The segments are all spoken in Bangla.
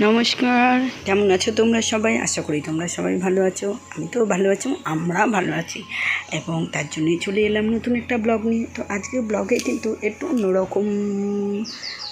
নমস্কার। কেমন আছো তোমরা সবাই? আশা করি তোমরা সবাই ভালো আছো। আমি তো ভালো আছি, আমরা ভালো আছি। এবং তার জন্যই চলে এলাম নতুন একটা ব্লগ নিয়ে। তো আজকে ব্লগে কিন্তু একটু অন্যরকম,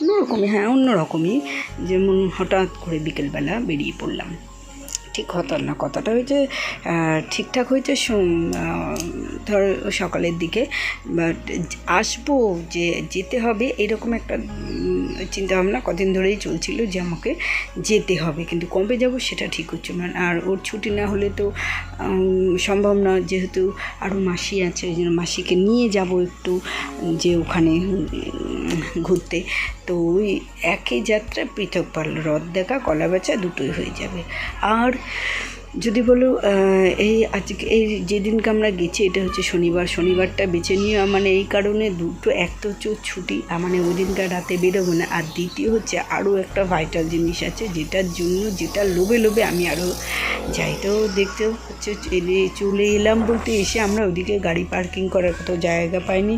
অন্যরকমই হ্যাঁ অন্যরকমই। যেমন হঠাৎ করে বিকেলবেলা বেরিয়ে পড়লাম। ঠিক হঠাৎ না। কথাটা হয়েছে ঠিকঠাক হয়েছে ধর সকালের দিকে বাট আসব যে, যেতে হবে এরকম একটা চিন্তা ভাবনা কদিন ধরেই চলছিল যে, আমাকে যেতে হবে। কিন্তু কবে যাব সেটা ঠিক হচ্ছে না। আর ওর ছুটি না হলে তো সম্ভব না। যেহেতু আরও মাসি আছে, ওই জন্য মাসিকে নিয়ে যাব একটু, যে ওখানে ঘুরতে। তো ওই একই যাত্রা পৃথক পাল রথ দেখা কলা বেচা দুটোই হয়ে যাবে। আর যদি বলো এই আজকে এই যেদিনকে আমরা গেছি, এটা হচ্ছে শনিবার। শনিবারটা বেছে নিয়ে মানে এই কারণে দুটো এক তো হচ্ছে ছুটি মানে ওই দিনকার রাতে বেরোবো না। আর দ্বিতীয় হচ্ছে আরও একটা ভাইটাল জিনিস আছে, যেটার জন্য যেটা লোভে লোভে আমি আরও যাই। তো দেখতে হচ্ছে চলে এলাম বলতে এসে আমরা ওদিকে গাড়ি পার্কিং করার কোথাও জায়গা পাইনি।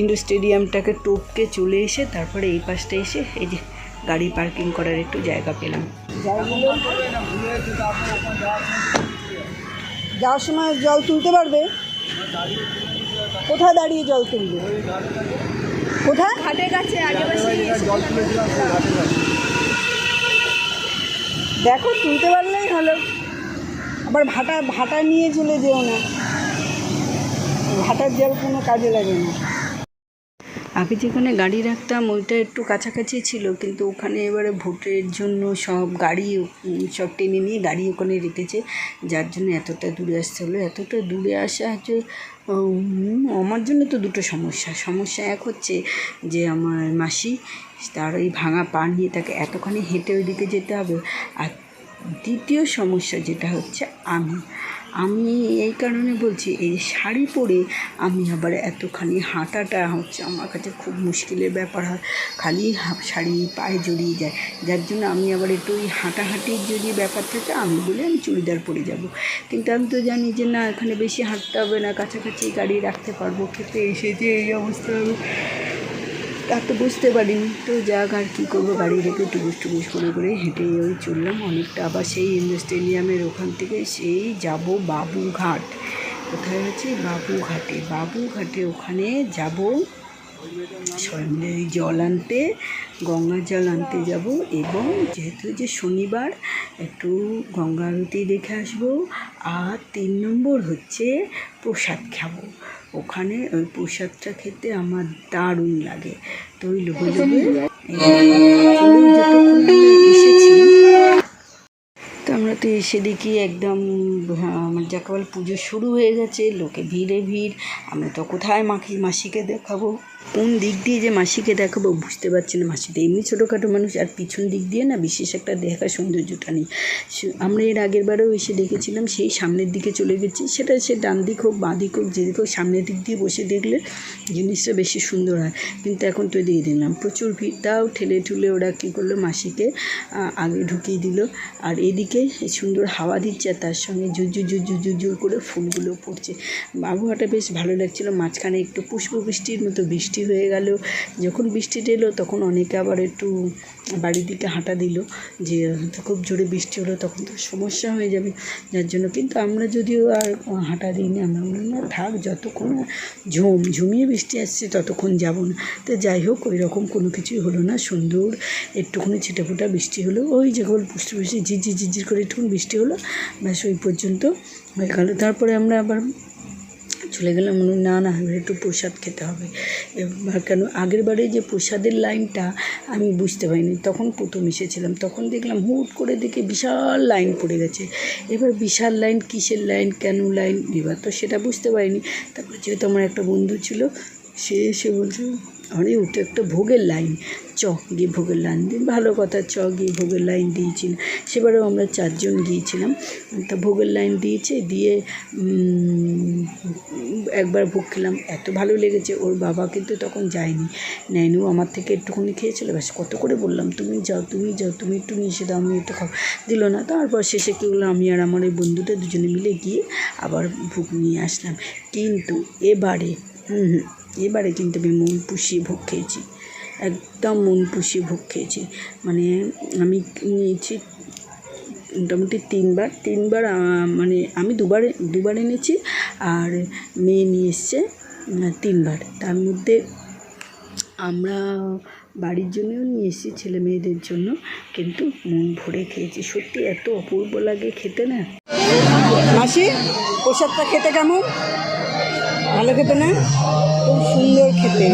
ইন্ডো স্টেডিয়ামটাকে টপকে চলে এসে তারপরে এই পাশটা এসে এই যে গাড়ি পার্কিং করার একটু জায়গা পেলাম। যাওয়ার সময় জল তুলতে পারবে? কোথায় দাঁড়িয়ে জল তুলবে? কোথায়? ঘাটের কাছে দেখো তুলতে পারলেই হলো আবার ভাটা ভাটা নিয়ে চলে যেও না। ভাটার জল কোনো কাজে লাগে না। আগে যেখানে গাড়ি রাখতাম, ওইটা একটু কাছাকাছি ছিল, কিন্তু ওখানে এবারে ভোটের জন্য সব গাড়ি সব টেনে নিয়ে গাড়ি ওখানে রেখেছে। যার জন্য এতটা দূরে আসতে হলো। এতটা দূরে আসা হচ্ছে আমার জন্য তো দুটো সমস্যা। সমস্যা এক হচ্ছে যে, আমার মাসি তার ওই ভাঙা পা নিয়ে তাকে এতখানি হেঁটে ওইদিকে যেতে হবে। আর দ্বিতীয় সমস্যা যেটা হচ্ছে আমি। আমি এই কারণে বলছি, এই শাড়ি পরে আমি আবার এতখানি হাঁটাটা হচ্ছে আমার কাছে খুব মুশকিলের ব্যাপার হয়। খালি শাড়ি পায়ে জড়িয়ে যায়। যার জন্য আমি আবার একটু ওই হাঁটাহাঁটির যদি ব্যাপার থাকে, আমি বলে আমি চুড়িদার পরে যাব। কিন্তু আমি তো জানি যে না, এখানে বেশি হাঁটতে হবে না, কাছাকাছি গাড়ি রাখতে পারব। খেতে এসে যে এই অবস্থা তা তো বুঝতে পারিনি। তো যাক, আর কী করব? গাড়ি রেখে টুকুস টুকুস করে করে হেঁটে ওই চললাম। অনেকটা আবার সেই ইন্ডো স্টেডিয়ামের ওখান থেকে সেই যাব বাবুঘাট। কোথায় আছে? বাবুঘাটে। বাবুঘাটে ওখানে যাব সবাই মিলে জল আনতে গঙ্গার জল আনতে যাব এবং যেহেতু যে শনিবার একটু গঙ্গা আরতি দেখে আসব আর তিন নম্বর হচ্ছে প্রসাদ খাব ওখানে ওই প্রসাদটা খেতে আমার দারুণ লাগে তো ওই লোভে এসেছি তো আমরা তো এসে দেখি একদম হ্যাঁ, যাকে বলে পুজো শুরু হয়ে গেছে লোকে ভিড়ে ভিড়। আমরা তো কোথায় মাখি মাসিকে দেখাবো? কোন দিক দিয়ে যে মাসিকে দেখাবো বুঝতে পারছি না। মাসি তো এমনি ছোটোখাটো মানুষ আর পিছন দিক দিয়ে না বিশেষ একটা দেখা সৌন্দর্যটা নেই। আমরা এর আগের বারেও এসে দেখেছিলাম সেই সামনের দিকে চলে গেছি। সেটা সে ডান দিক হোক বাঁ দিক হোক যেদিক হোক সামনের দিক দিয়ে বসে দেখলে জিনিসটা বেশি সুন্দর হয়। কিন্তু এখন তো দিয়ে দিলাম। প্রচুর ভিড় তাও ঠেলে ঠুলে ওরা কী করল মাসিকে আগে ঢুকিয়ে দিল। আর এদিকে সুন্দর হাওয়া দিচ্ছে আর তার সঙ্গে ঝুরঝুর ঝুরঝুর ঝুরঝুর করে ফুলগুলো পড়ছে। আবহাওয়াটা বেশ ভালো লাগছিল, মাঝখানে একটু পুষ্প বৃষ্টির মতো বৃষ্টি হয়ে গেল। যখন বৃষ্টিটা এলো তখন অনেকে আবার একটু বাড়ির দিকে হাঁটা দিল যে, খুব জোরে বৃষ্টি হলো, তখন তো সমস্যা হয়ে যাবে। যার জন্য কিন্তু আমরা যদিও আর হাঁটা দিইনি, আমরা বললাম, না, থাক, যতক্ষণ ঝুম, ঝুমিয়ে বৃষ্টি আসছে ততক্ষণ যাব না। তো যাই হোক ওই রকম কোনো কিছুই হলো না। সুন্দর একটুখানি ছিটেফোঁটা বৃষ্টি হলো। ওই যে কেবল পুষ্টি পুষ্টি ঝিঝি ঝিরঝির করে একটু বৃষ্টি হলো, ব্যাস ওই পর্যন্ত হয়ে গেলো। তারপরে আমরা আবার চলে গেলাম না না একটু প্রসাদ খেতে হবে। এবার কেন, আগের বারে যে প্রসাদের লাইনটা আমি বুঝতে পারিনি, তখন প্রথম এসেছিলাম। তখন দেখলাম হুট করে দেখে বিশাল লাইন পড়ে গেছে। এবার বিশাল লাইন, কিসের লাইন, কেন লাইন এবার তো সেটা বুঝতে পারিনি। তারপরে যেহেতু আমার একটা বন্ধু ছিল, সে এসে বলছে আরে ওটা একটা ভোগের লাইন চ গিয়ে ভোগের লাইন দিই। ভালো কথা চ গিয়ে ভোগের লাইন দিয়েছিল। সেবারেও আমরা চারজন গিয়েছিলাম। তা ভোগের লাইন দিয়েছে দিয়ে একবার ভোগ খেলাম। এত ভালো লেগেছে ওর বাবা কিন্তু তখন যায়নি। নেয়নি ও আমার থেকে একটুখানি খেয়েছিল। ব্যাস কত করে বললাম তুমি যাও তুমি যাও তুমি একটু নিয়ে দাও আমি একটু খাও দিল না। তারপর শেষে কী হলো আমি আর আমার ওই বন্ধুটা দুজনে মিলে গিয়ে আবার ভোগ নিয়ে আসলাম। কিন্তু এবারে হুম হুম, এবারে কিন্তু আমি মন পুষিয়ে ভোগ খেয়েছি, একদম মন পুষিয়ে ভোগ খেয়েছি। মানে আমি নিয়েছি মোটামুটি তিনবার তিনবার মানে আমি দুবার দুবার এনেছি আর মেয়ে নিয়ে এসছে তিনবার। তার মধ্যে আমরা বাড়ির জন্যও নিয়ে এসেছি ছেলে মেয়েদের জন্য, কিন্তু মন ভরে খেয়েছি। সত্যি এত অপূর্ব লাগে খেতে না। মাসি, প্রসাদটা খেতে কেমন? ভালো খেতে না? খুব সুন্দর খেতে।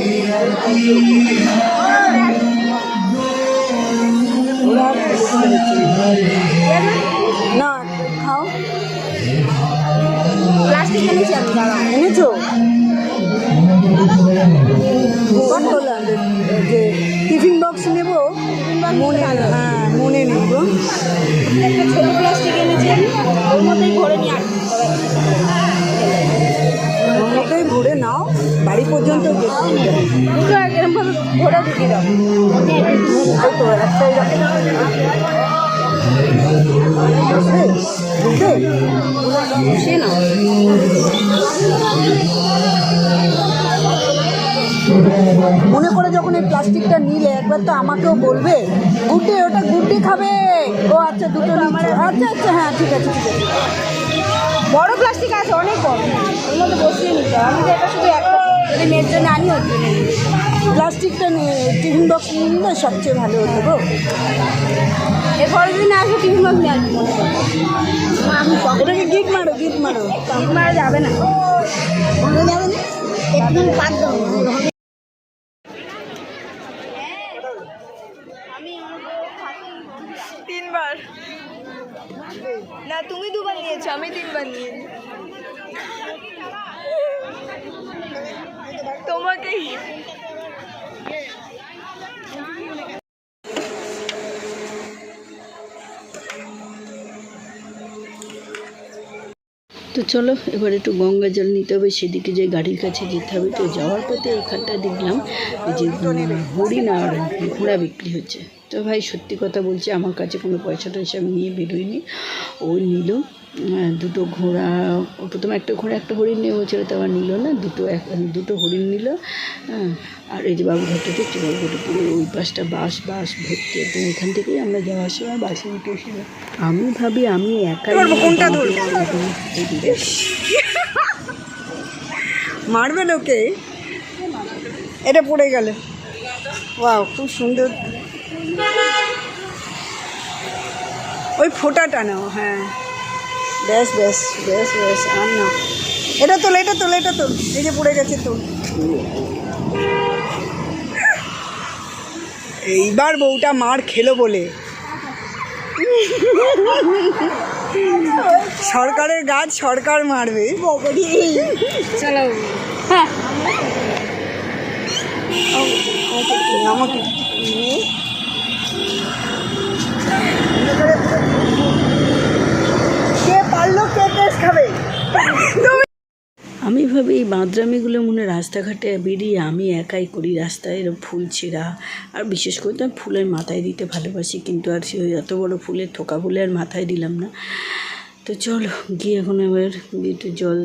না খাও। প্লাস্টিক এনেছি আমি দাঁড়াও। এনেছো? যে টিফিন বক্স নেব? মনে হ্যাঁ মনে নেব। একটা ছোট প্লাস্টিক এনেছি আমি ওর মধ্যেই ভরে ভরে নাও, বাড়ি পর্যন্ত মনে করে যখন এই প্লাস্টিকটা নিলে, একবার তো আমাকেও বলবে, গুড্ডে, ওটা গুড্ডে খাবে। ও আচ্ছা দুটো আমার আচ্ছা আচ্ছা হ্যাঁ ঠিক আছে ঠিক আছে। বড় প্লাস্টিক আছে অনেক বড়। ওর মধ্যে বসিয়ে নিতে হবে। আমি তো এটা শুধু একটা যদি মেয়ের জন্য আনি হচ্ছে প্লাস্টিকটা নিয়ে টিফিন বক্স নিয়ে নিলে সবচেয়ে ভালো হতো গো। এরপরে দিন আসব টিফিন বক্স নিয়ে আসব। এটাকে গিট মারো গিট মারো। গিট মারা যাবে না। যাবে না একটু পাঁচ তিনবার না তুমি দুবার নিয়েছো আমি তিনবার নিয়ে তোমাকেই তো চলো, এবার একটু গঙ্গা জল নিতে হবে, সেদিকে যে গাড়ির কাছে যেতে হবে, তো যাওয়ার পথে এখানটা দেখলাম যে হরিণ আর ঘোড়া বিক্রি হচ্ছে। তো ভাই সত্যি কথা বলছি, আমার কাছে কোনো পয়সা টয়সা আমি নিয়ে বেরোইনি। ও নিল দুটো ঘোড়া প্রথমে একটা ঘোড়া একটা হরিণ নিয়ে বলছিল তো আবার নিল না দুটো এক দুটো হরিণ নিল হ্যাঁ আর এই যে বাবুঘাটটা দেখছি বাবুঘাটে পুরো ওই পাশটা বাস বাস ভর্তি একদম এখান থেকেই আমরা যাওয়ার সময় বাসে উঠে আমি ভাবি আমি ধরবো? মারবে লোকে এটা পড়ে গেল। ওয়াও খুব সুন্দর। ওই ফোঁটাটা নাও হ্যাঁ। ব্যাস ব্যাস ব্যাস ব্যাস আর না। এটা তোল এটা তোল এটা তোল। এই যে পড়ে গেছে তোল। এইবার বউটা মার খেলো বলে। সরকারের গাছ সরকার মারবে। চলো। আমাকে আমি ভাবি এই বাঁদরামিগুলো মনে রাস্তাঘাটে বেরিয়ে আমি একাই করি। রাস্তায় এরকম ফুল ছেঁড়া। আর বিশেষ করে তো আমি ফুলের মাথায় দিতে ভালোবাসি, কিন্তু আর সে এত বড়ো ফুলের থোকা ফুলে আর মাথায় দিলাম না। তো চলো, গিয়ে এখন আবার একটু জল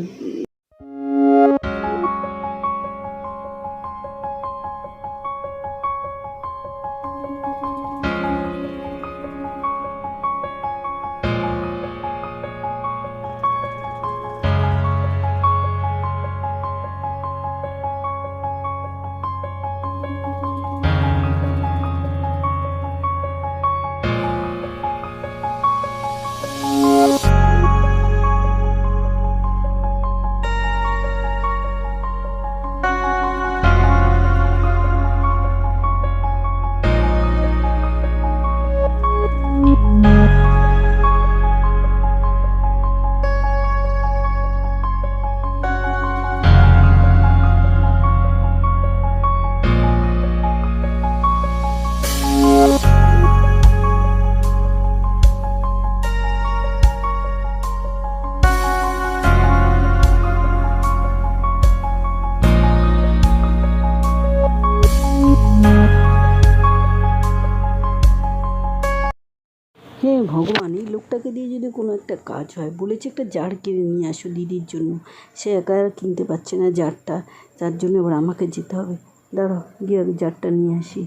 ভগবান এই লোকটাকে দিয়ে যদি কোনো একটা কাজ হয় বলেছে একটা জার কিনে নিয়ে আসো দিদির জন্য। সে একা আর কিনতে পারছে না জারটা তার জন্য এবার আমাকে যেতে হবে। দাঁড়ো গিয়ে আমি জারটা নিয়ে আসি।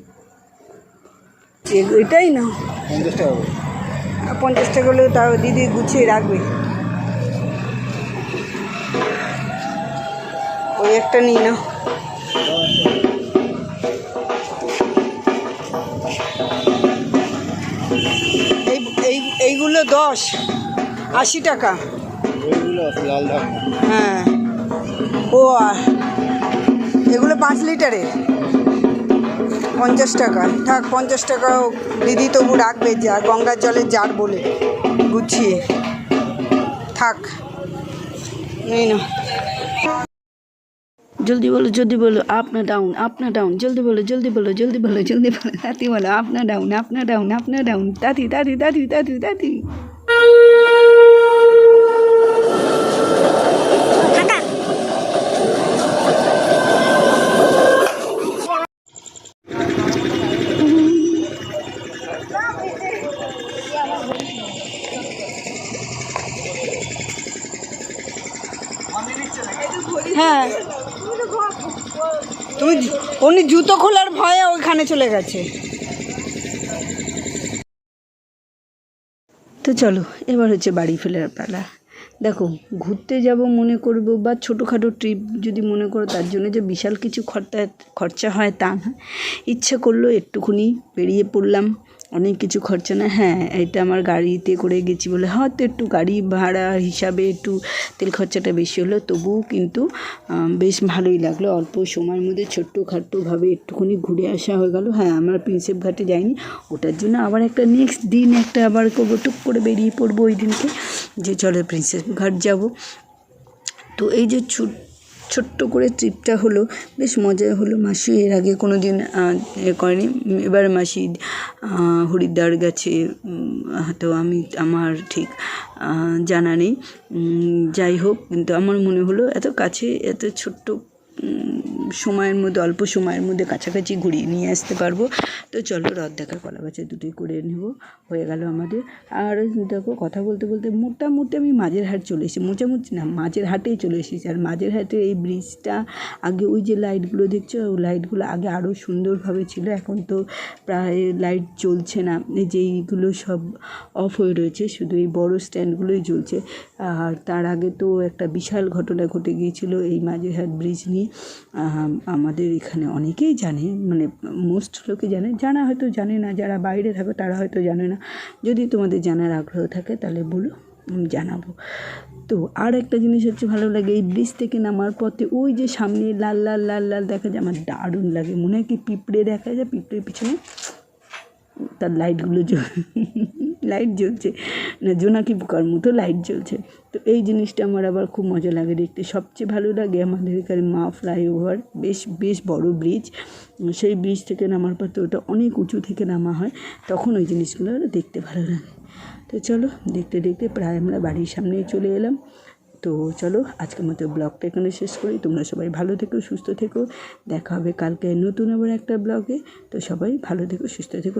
এটাই না পঞ্চাশ টাকা। পঞ্চাশ টাকা হলেও তাও দিদি গুছিয়ে রাখবে। ওই একটা নিই না দশ, আশি টাকা। হ্যাঁ। ও এগুলো পাঁচ লিটারের পঞ্চাশ টাকা। থাক, পঞ্চাশ টাকা দিদি তবু রাখবে, যা গঙ্গার জলের জার বলে গুছিয়ে। থাক নেই না जल्दी बोलो जल्दी बोलो अपना डाउन अपना डाउन जल्दी बोलो जल्दी बोलो जल्दी बोलो जल्दी बोलो, ताती बोलो अपना डाउन अपना डाउन अपना डाउन ताती ताती ताती ताती ताती। উনি জুতো খোলার ভয়ে ওইখানে চলে গেছে। তো চলো, এবার হচ্ছে বাড়ি ফেরার পালা। দেখো, ঘুরতে যাব মনে করব বা ছোটোখাটো ট্রিপ যদি মনে করো, তার জন্য যে বিশাল কিছু খরচা খরচা হয় তা না। ইচ্ছে করল একটুখানি বেরিয়ে পড়লাম। অনেক কিছু খরচা না হ্যাঁ এটা আমার গাড়িতে করে গেছি বলে হয়তো একটু গাড়ি ভাড়া হিসাবে একটু তেল খরচাটা বেশি হলো, তবুও কিন্তু বেশ ভালোই লাগল। অল্প সময়ের মধ্যে ছোট্ট খাট্টোভাবে একটুখানি ঘুরে আসা হয়ে গেল। হ্যাঁ আমরা প্রিন্সেপ ঘাটে যাইনি। ওটার জন্য আবার একটা নেক্সট দিন একটা আবার করব, টুক করে বেরিয়ে পড়ব ওই দিনকে, যে চলো প্রিন্সেপ ঘাট যাব। তো এই যে ছোট ছোট্ট করে ট্রিপটা হলো, বেশ মজা হলো। মাসি এর আগে কোনো দিন এ করেনি। এবার মাসি হরিদ্বার গেছে। তো আমি, আমার ঠিক জানা নেই। যাই হোক, কিন্তু আমার মনে হলো এত কাছে, এত ছোট্ট সময়ের মধ্যে, অল্প সময়ের মধ্যে কাছাকাছি ঘুরিয়ে নিয়ে আসতে পারব। তো চলো রথ দেখার কলা গাছে দুটোই করে নেব, হয়ে গেল আমাদের। আর দেখো, কথা বলতে বলতে মোটামুটি আমি মাঝের হাট চলে এসেছি। মোটামুটি না, মাঝের হাটেই চলে এসেছি। আর মাঝের হাটে এই ব্রিজটা আগে ওই যে লাইটগুলো দেখছ ওই লাইটগুলো আগে আরও সুন্দরভাবে ছিল। এখন তো প্রায় লাইট জ্বলছে না। যেইগুলো সব অফ হয়ে রয়েছে, শুধু এই বড় স্ট্যান্ডগুলোই জ্বলছে। আর তার আগে তো একটা বিশাল ঘটনা ঘটে গিয়েছিল এই মাঝেরহাট ব্রিজ নিয়ে। আমাদের এখানে অনেকেই জানে মানে মোস্ট লোকে জানে, যারা হয়তো জানে না, যারা বাইরে থাকে তারা হয়তো জানে না। যদি তোমাদের জানার আগ্রহ থাকে তাহলে বলো, আমি জানাব। তো আর একটা জিনিস হচ্ছে ভালো লাগে, এই ব্রিজ থেকে নামার পথে ওই যে সামনে লাল লাল লাল লাল দেখা যায়, আমার দারুণ লাগে। মনে হয় কি পিঁপড়ে দেখা যায়, পিঁপড়ের পিছনে তার লাইটগুলো জ্বল, লাইট জ্বলছে। না, জোনাকি পোকার মতো লাইট জ্বলছে। তো এই জিনিসটা আমার আবার খুব মজা লাগে দেখতে। সবচেয়ে ভালো লাগে আমাদের এখানে মা ফ্লাইওভার, বেশ বেশ বড় ব্রিজ। সেই ব্রিজ থেকে নামার পর তো ওটা অনেক উঁচু থেকে নামা হয়। তখন ওই জিনিসগুলো দেখতে ভালো লাগে। তো চলো, দেখতে দেখতে প্রায় আমরা বাড়ির সামনেই চলে এলাম। তো চলো, আজকের মতো ব্লগটা এখানে শেষ করি। তোমরা সবাই ভালো থেকো, সুস্থ থেকো। দেখা হবে কালকে নতুন আবার একটা ব্লগে। তো সবাই ভালো থেকো, সুস্থ থেকো